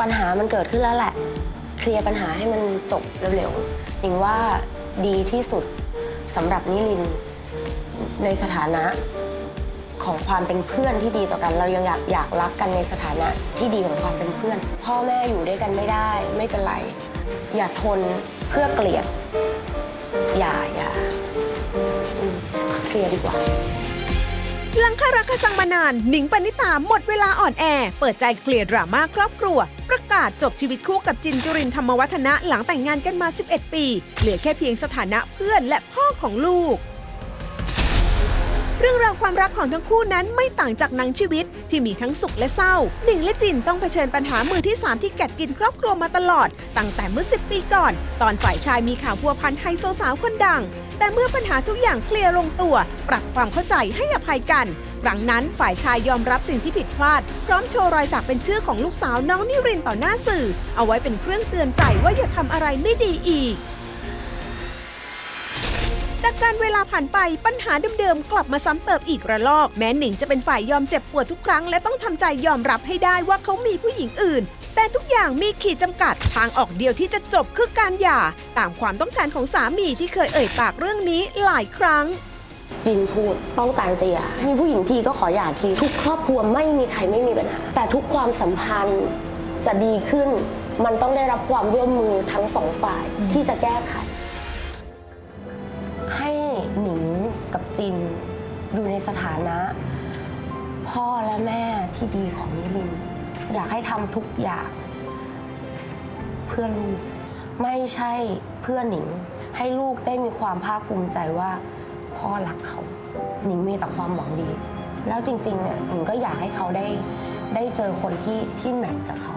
ปัญหามันเกิดขึ้นแล้วแหละ เคลียร์ปัญหาให้มันจบเร็วๆหนิงว่าดีที่สุดสำหรับนิลินในสถานะของความเป็นเพื่อนที่ดีต่อกัน เรายังอยากอยากรักกันในสถานะที่ดีของความเป็นเพื่อน พ่อแม่อยู่ด้วยกันไม่ได้ ไม่เป็นไร อย่าทนเพื่อเกลียด อย่าอย่าเคลียร์ดีกว่า หลังคารักคสังมานานหนิงปณิตาหมดเวลาอ่อนแอ เปิดใจเคลียร์ดราม่าครอบครัว ประกาศจบชีวิตคู่กับจินจุรินธรรมวัฒนะหลังแต่งงานกันมา 11 ปี เหลือแค่เพียงสถานะเพื่อนและพ่อของลูก รื่องราวความรักของทั้งคู่นั้นไม่ต่างจากหนังชีวิตที่มีทั้งสุขและเศร้า หนิงและจินต้องเผชิญปัญหามือที่ 3 ที่กัดกินครอบครัวมาตลอด ตั้งแต่เมื่อ 10 ปีก่อน ตอนฝ่ายชายมีข่าวพัวพันไฮโซสาวคนดัง แต่เมื่อปัญหาทุกอย่างเคลียร์ลงตัว ปรับความเข้าใจให้อภัยกันครั้งนั้นฝ่ายชายยอมรับสิ่งที่ผิดพลาด พร้อมโชว์รอยสักเป็นชื่อของลูกสาวน้องนิรินต่อหน้าสื่อ เอาไว้เป็นเครื่องเตือนใจว่าอย่าทำอะไรไม่ดีอีก การเวลาผ่านไปปัญหาเดิมๆกลับมาซ้ำเติมอีกระลอก แม้หนิงจะเป็นฝ่ายยอมเจ็บปวดทุกครั้ง และต้องทำใจยอมรับให้ได้ว่าเขามีผู้หญิงอื่น แต่ทุกอย่างมีขีดจำกัด ทางออกเดียวที่จะจบคือการหย่า ตามความต้องการของสามีที่เคยเอ่ยปากเรื่องนี้หลายครั้งจินพูดต้องการจะหย่ามีผู้หญิงทีก็ขอหย่าทีทุกครอบครัวไม่มีใครไม่มีปัญหาแต่ทุกความสัมพันธ์จะดีขึ้น มันต้องได้รับความร่วมมือทั้งสองฝ่ายที่จะแก้ไข จิน อยู่ในสถานะ พ่อและแม่ที่ดีของนิลิน อยากให้ทำทุกอย่าง เพื่อลูก ไม่ใช่เพื่อหนิง ให้ลูกได้มีความภาคภูมิใจว่า พ่อรักเขา หนิงมีแต่ความหวังดี แล้วจริงๆเนี่ยหนิงก็อยากให้เขาได้ได้เจอคนที่ที่แมทกับเขา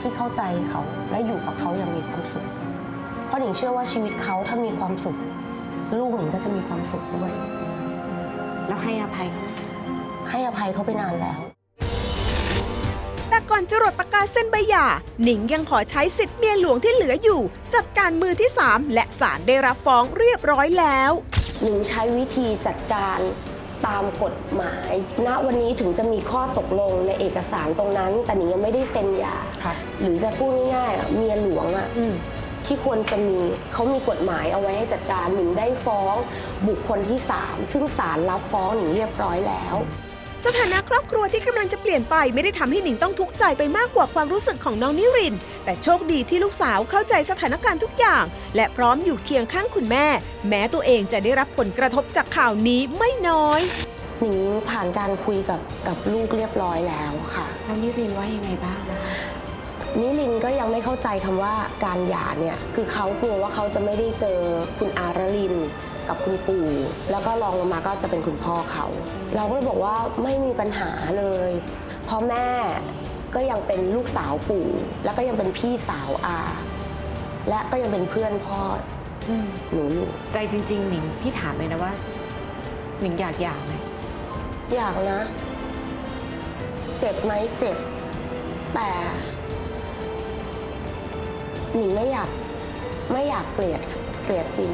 ที่เข้าใจเขาและอยู่กับเขาอย่างมีความสุขเพราะหนิงเชื่อว่าชีวิตเขาถ้ามีความสุข ลูกหนิงก็จะมีความสุขด้วย แล้วให้อภัยเขาไหมให้อภัยเขาไปนานแล้ว แต่ก่อนจะรดประกาศเส้นใบหย่าหนิงยังขอใช้สิทธิ์เมียหลวงที่เหลืออยู่ จัดการมือที่ 3 และศาลได้รับฟ้องเรียบร้อยแล้ว หนิงใช้วิธีจัดการตามกฎหมาย ณ วันนี้ถึงจะมีข้อตกลงในเอกสารตรงนั้น แต่หนิงยังไม่ได้เซ็นหย่าครับหรือจะพูดง่ายๆอะเมียหลวงอะ ที่ควรจะมีเขามีกฎหมายเอาไว้ให้จัดการหนิงได้ฟ้องบุคคลที่ 3 ซึ่งศาลรับฟ้องหนิงเรียบร้อยแล้ว สถานะครอบครัวที่กำลังจะเปลี่ยนไปไม่ได้ทำให้หนิงต้องทุกข์ใจไปมากกว่าความรู้สึกของน้องนิรินทร์แต่โชคดีที่ลูกสาวเข้าใจสถานการณ์ทุกอย่าง และพร้อมอยู่เคียงข้างคุณแม่ แม้ตัวเองจะได้รับผลกระทบจากข่าวนี้ไม่น้อย หนิงผ่านการคุยกับกับลูกเรียบร้อยแล้วค่ะ แล้วนิรินว่ายังไงบ้างนะคะ นิลินก็ยังไม่เข้าใจคำว่าการหย่าเนี่ยคือเขากลัวว่าเขาจะไม่ได้เจอคุณอารลินกับคุณปู่ แล้วก็รองลงมาก็จะเป็นคุณพ่อเขา เราก็เลยบอกว่าไม่มีปัญหาเลยเพราะแม่ก็ยังเป็นลูกสาวปู่ แล้วก็ยังเป็นพี่สาวอา และก็ยังเป็นเพื่อนพ่ออหนูอยู่ใจจริงๆหนิงพี่ถามเลยนะว่าหนิงอยากหย่าไหมอยากนะ เจ็บไหมเจ็บแต่ หนิงไม่อยากไม่อยากเกลียดเกลียดจิน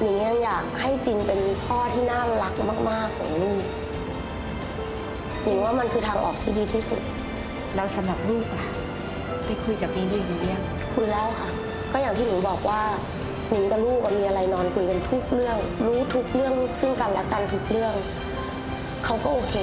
หนิงยังอยากให้จินเป็นพ่อที่น่ารักมาก ๆ ของลูกหนิงว่ามันคือทางออกที่ดีที่สุดแล้วสำหรับลูกล่ะไปคุยกับนิรินหรือยังคุยแล้วค่ะ ก็อย่างที่หนิงบอกว่าหนิงกับลูกอะมีอะไรนอนคุยกันทุกเรื่อง รู้ทุกเรื่องซึ่งกันและกันทุกเรื่อง เขาก็โอเค